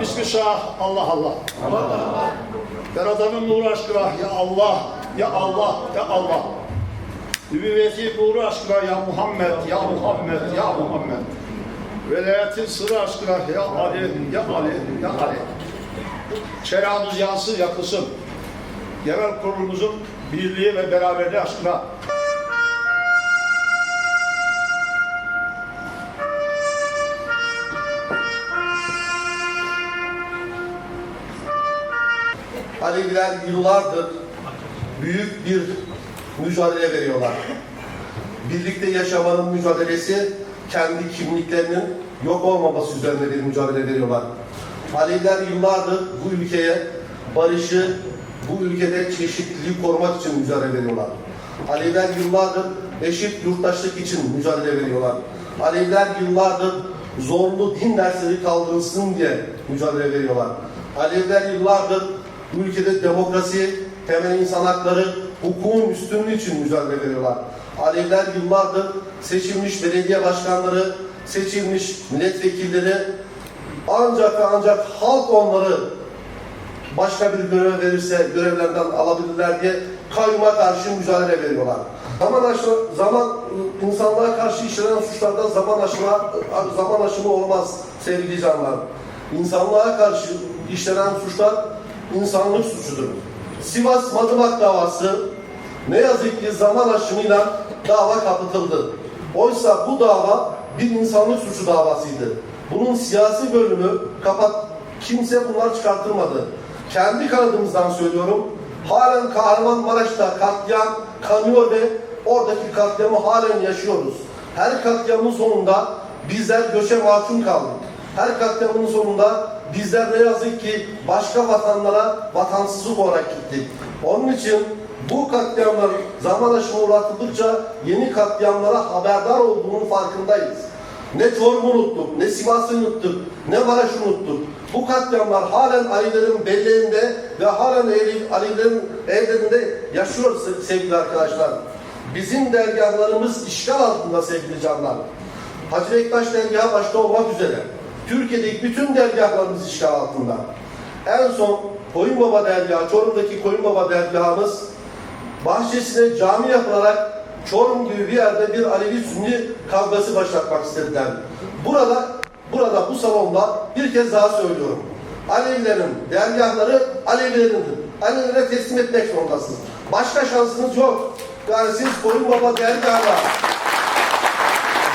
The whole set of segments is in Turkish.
Bismillah, Allah Allah. Yaradanın nuru aşkına ya Allah, ya Allah, ya Allah. Nübüvveti nuru aşkına ya Muhammed, ya Muhammed, ya Muhammed. Velayetin sırrı aşkına ya Ali, ya Ali, ya Ali. Çerağımız yansın, yakılsın. Genel kurulumuzun birliği ve beraberliği aşkına Aleviler yıllardır büyük bir mücadele veriyorlar. Birlikte yaşamanın mücadelesi kendi kimliklerinin yok olmaması üzerine bir mücadele veriyorlar. Aleviler yıllardır bu ülkeye barışı, bu ülkede çeşitliliği korumak için mücadele veriyorlar. Aleviler yıllardır eşit yurttaşlık için mücadele veriyorlar. Aleviler yıllardır zorlu din dersleri kaldırılsın diye mücadele veriyorlar. Aleviler yıllardır bu ülkede demokrasi, temel insan hakları, hukukun üstünlüğü için mücadele veriyorlar. Aleviler yıllardır seçilmiş belediye başkanları, seçilmiş milletvekilleri ancak ve ancak halk onları başka bir görev verirse görevlerden alabilirler diye kayyuma karşı mücadele veriyorlar. Zaman aşımı, zaman insanlığa karşı işlenen suçlarda zaman aşımı, zaman aşımı olmaz sevgili canlar. İnsanlığa karşı işlenen suçlar insanlık suçudur. Sivas Madımak davası ne yazık ki zaman aşımıyla dava kapatıldı. Oysa bu dava bir insanlık suçu davasıydı. Bunun siyasi bölümü kapat kimse bunlar çıkartılmadı. Kendi kanadımızdan söylüyorum. Halen Kahramanmaraş'ta katliam kanıyor ve oradaki katliamı halen yaşıyoruz. Her katliamın sonunda bizler göçe mahkum kaldık. Her katliamın sonunda bizler ne yazık ki başka vatanlara vatansızlık olarak gittik. Onun için bu katliamlar zaman aşımı uğratıldıkça yeni katliamlara haberdar olduğunun farkındayız. Ne Çorum'u unuttuk, ne Sivas'ı unuttuk, ne Maraş'ı unuttuk. Bu katliamlar halen Alilerin belleğinde ve halen Alilerin evlerinde yaşıyor se- sevgili arkadaşlar. Bizim dergahlarımız işgal altında sevgili canlar. Hacı Bektaş dergahı başta olmak üzere. Türkiye'deki bütün dergahlarımız işgal altında. En son Koyunbaba dergahı, Çorum'daki Koyunbaba dergahımız bahçesine cami yapılarak Çorum gibi bir yerde bir Alevi Sünni kavgası başlatmak istediler. Burada, burada bu salonda bir kez daha söylüyorum. Alevilerin dergahları Alevilerindir. Alevilere teslim etmek zorundasınız. Başka şansınız yok. Yani siz Koyunbaba dergahına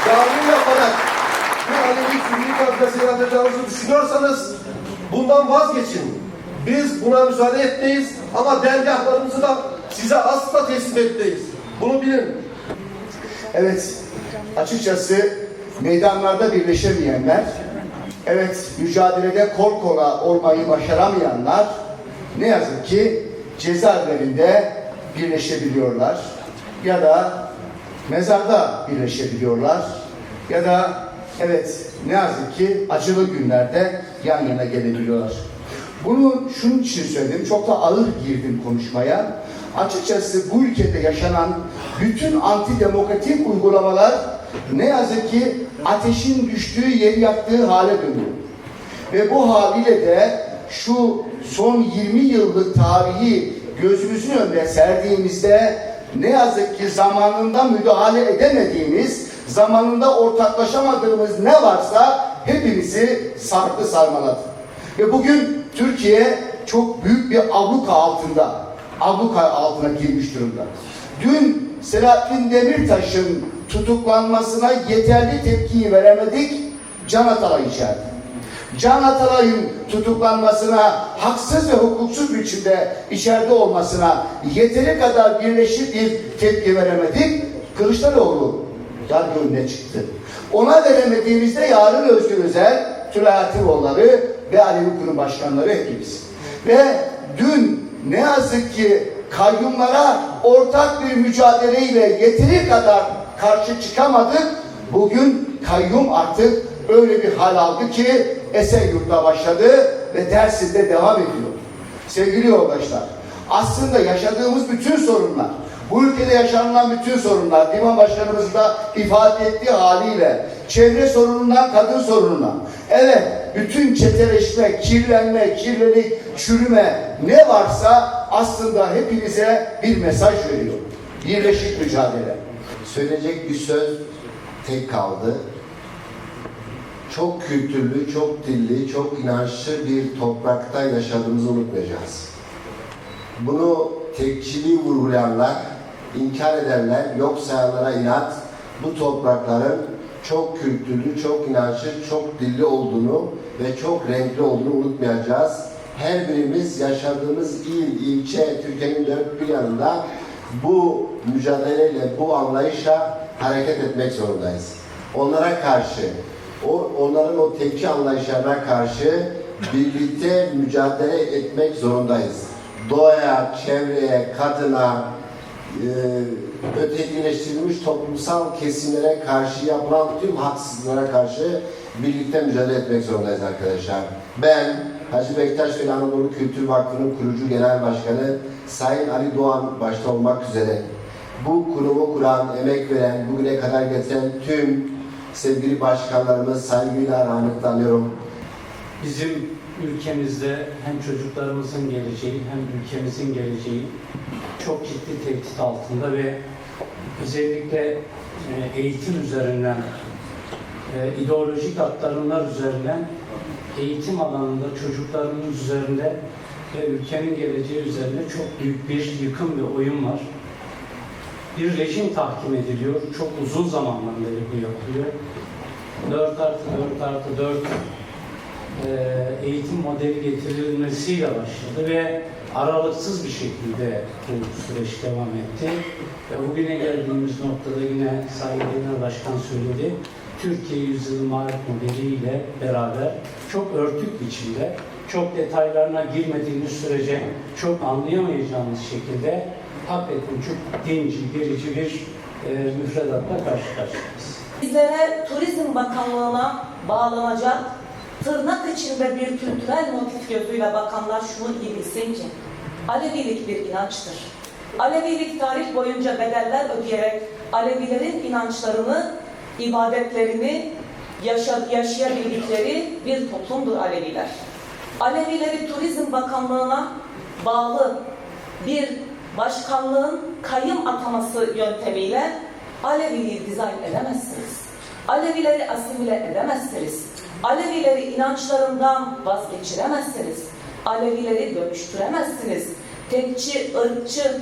cami yaparak bir Alevi Sünni kavgası yaratacağınızı düşünüyorsanız bundan vazgeçin. Biz buna müsaade etmeyiz ama dergahlarımızı da size asla teslim etmeyiz. Bunu bilin. Evet, açıkçası meydanlarda birleşemeyenler, evet mücadelede kol kola olmayı başaramayanlar ne yazık ki cezaevlerinde birleşebiliyorlar ya da mezarda birleşebiliyorlar ya da evet ne yazık ki acılı günlerde yan yana gelebiliyorlar. Bunu şunun için söyledim, çok da ağır girdim konuşmaya. Açıkçası bu ülkede yaşanan bütün antidemokratik uygulamalar ne yazık ki ateşin düştüğü yeri yaktığı hale dönüyor. Ve bu haliyle de şu son 20 yıllık tarihi gözümüzün önüne serdiğimizde ne yazık ki zamanında müdahale edemediğimiz, zamanında ortaklaşamadığımız ne varsa hepimizi sardı sarmaladı. Ve bugün Türkiye çok büyük bir abluka altında, abluka altına girmiş durumda. Dün Selahattin Demirtaş'ın tutuklanmasına yeterli tepkiyi veremedik, Can Atalay içeride. Can Atalay'ın tutuklanmasına, haksız ve hukuksuz biçimde içeride olmasına yeteri kadar birleşik bir tepki veremedik. Kılıçdaroğlu yargı önüne çıktı. Ona veremediğimizde yarın Özgür Özel, Tülay Atiroğulları ve Alevi Kurum Başkanları hepimiz. Ve dün ne yazık ki kayyumlara ortak bir mücadeleyle yeteri kadar karşı çıkamadık. Bugün kayyum artık öyle bir hal aldı ki Esenyurt'ta başladı ve Dersim'de devam ediyor. Sevgili yoldaşlar, aslında yaşadığımız bütün sorunlar, Bu ülkede yaşanılan bütün sorunlar, Divan Başkanımız da ifade ettiği haliyle, çevre sorunundan kadın sorununa, evet bütün çeteleşme, kirlenme, kirlilik, çürüme ne varsa aslında hepinize bir mesaj veriyor. Birleşik mücadele. Söyleyecek bir söz tek kaldı. Çok kültürlü, çok dilli, çok inançlı bir toprakta yaşadığımızı unutmayacağız. Bunu tekçiliği vurgulayanlar, inkar edenler, yok sayanlara inat, bu toprakların çok kültürlü, çok inançlı, çok dilli olduğunu ve çok renkli olduğunu unutmayacağız. Her birimiz yaşadığımız il, ilçe, Türkiye'nin dört bir yanında bu mücadeleyle, bu anlayışla hareket etmek zorundayız. Onlara karşı, o, onların o tepki anlayışlarına karşı birlikte mücadele etmek zorundayız. Doğaya, çevreye, kadına, e, ötekileştirilmiş toplumsal kesimlere karşı yapılan tüm haksızlıklara karşı birlikte mücadele etmek zorundayız arkadaşlar. Ben Hacı Bektaş Veli Anadolu Kültür Vakfı'nın kurucu genel başkanı Sayın Ali Doğan başta olmak üzere bu kurumu kuran, emek veren, bugüne kadar getiren tüm sevgili başkanlarımız saygıyla rahmetle anıyorum. Bizim ülkemizde hem çocuklarımızın geleceği hem ülkemizin geleceği çok ciddi tehdit altında ve özellikle e, eğitim üzerinden, e, ideolojik aktarımlar üzerinden eğitim alanında çocuklarımız üzerinde ve ülkenin geleceği üzerinde çok büyük bir yıkım ve oyun var. Bir rejim tahkim ediliyor. Çok uzun zamandan beri bu yapılıyor. 4 artı 4 artı 4 e, eğitim modeli getirilmesiyle başladı ve aralıksız bir şekilde bu süreç devam etti. Ve bugüne geldiğimiz noktada yine Sayın Genel Başkan söyledi. Türkiye Yüzyılı Marif modeliyle beraber çok örtük biçimde, çok detaylarına girmediğimiz sürece çok anlayamayacağımız şekilde hakikaten çok dinci, gerici bir e, müfredatla karşı karşıyayız. Bizlere Turizm Bakanlığı'na bağlanacak tırnak içinde bir kültürel motif gözüyle bakanlar şunu iyi bilsin ki Alevilik bir inançtır. Alevilik tarih boyunca bedeller ödeyerek Alevilerin inançlarını, ibadetlerini yaşa- yaşayabildikleri bir toplumdur Aleviler. Alevileri Turizm Bakanlığı'na bağlı bir başkanlığın kayım ataması yöntemiyle Aleviliği dizayn edemezsiniz. Alevileri asimile edemezsiniz. Alevileri inançlarından vazgeçiremezsiniz. Alevileri dönüştüremezsiniz. Tekçi, ırkçı,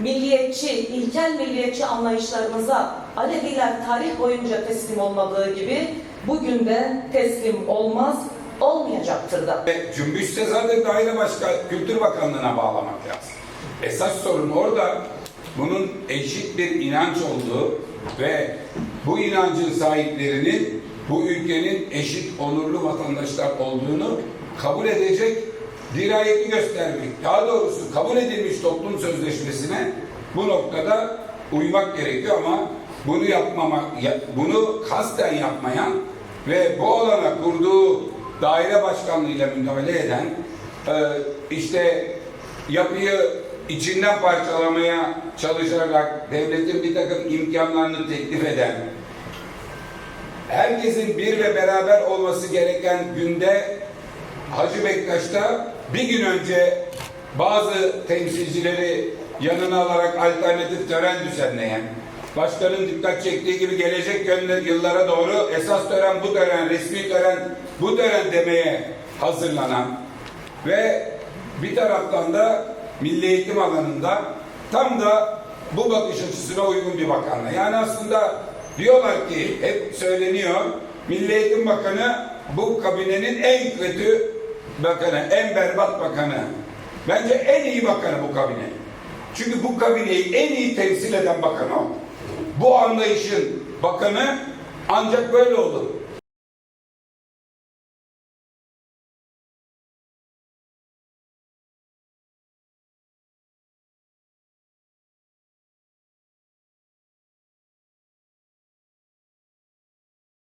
milliyetçi, ilkel milliyetçi anlayışlarımıza Aleviler tarih boyunca teslim olmadığı gibi bugün de teslim olmaz, olmayacaktır da. Ve Cümbüşse zaten daire başka Kültür Bakanlığı'na bağlamak lazım. Esas sorun orada bunun eşit bir inanç olduğu ve bu inancın sahiplerinin bu ülkenin eşit onurlu vatandaşlar olduğunu kabul edecek dirayetli göstermek. Daha doğrusu kabul edilmiş toplum sözleşmesine bu noktada uymak gerekiyor ama bunu yapmama, ya- bunu kasten yapmayan ve bu alana kurduğu daire başkanlığıyla müdahale eden e, işte yapıyı içinden parçalamaya çalışarak devletin bir takım imkanlarını teklif eden herkesin bir ve beraber olması gereken günde Hacı Bektaş'ta bir gün önce bazı temsilcileri yanına alarak alternatif tören düzenleyen, başkanın dikkat çektiği gibi gelecek yıllara doğru esas tören bu tören, resmi tören bu tören demeye hazırlanan ve bir taraftan da milli eğitim alanında tam da bu bakış açısına uygun bir bakanla. Yani aslında diyorlar ki hep söyleniyor Milli Eğitim Bakanı bu kabinenin en kötü bakanı, en berbat bakanı. Bence en iyi bakanı bu kabine. Çünkü bu kabineyi en iyi temsil eden bakan o. Bu anlayışın bakanı ancak böyle olur.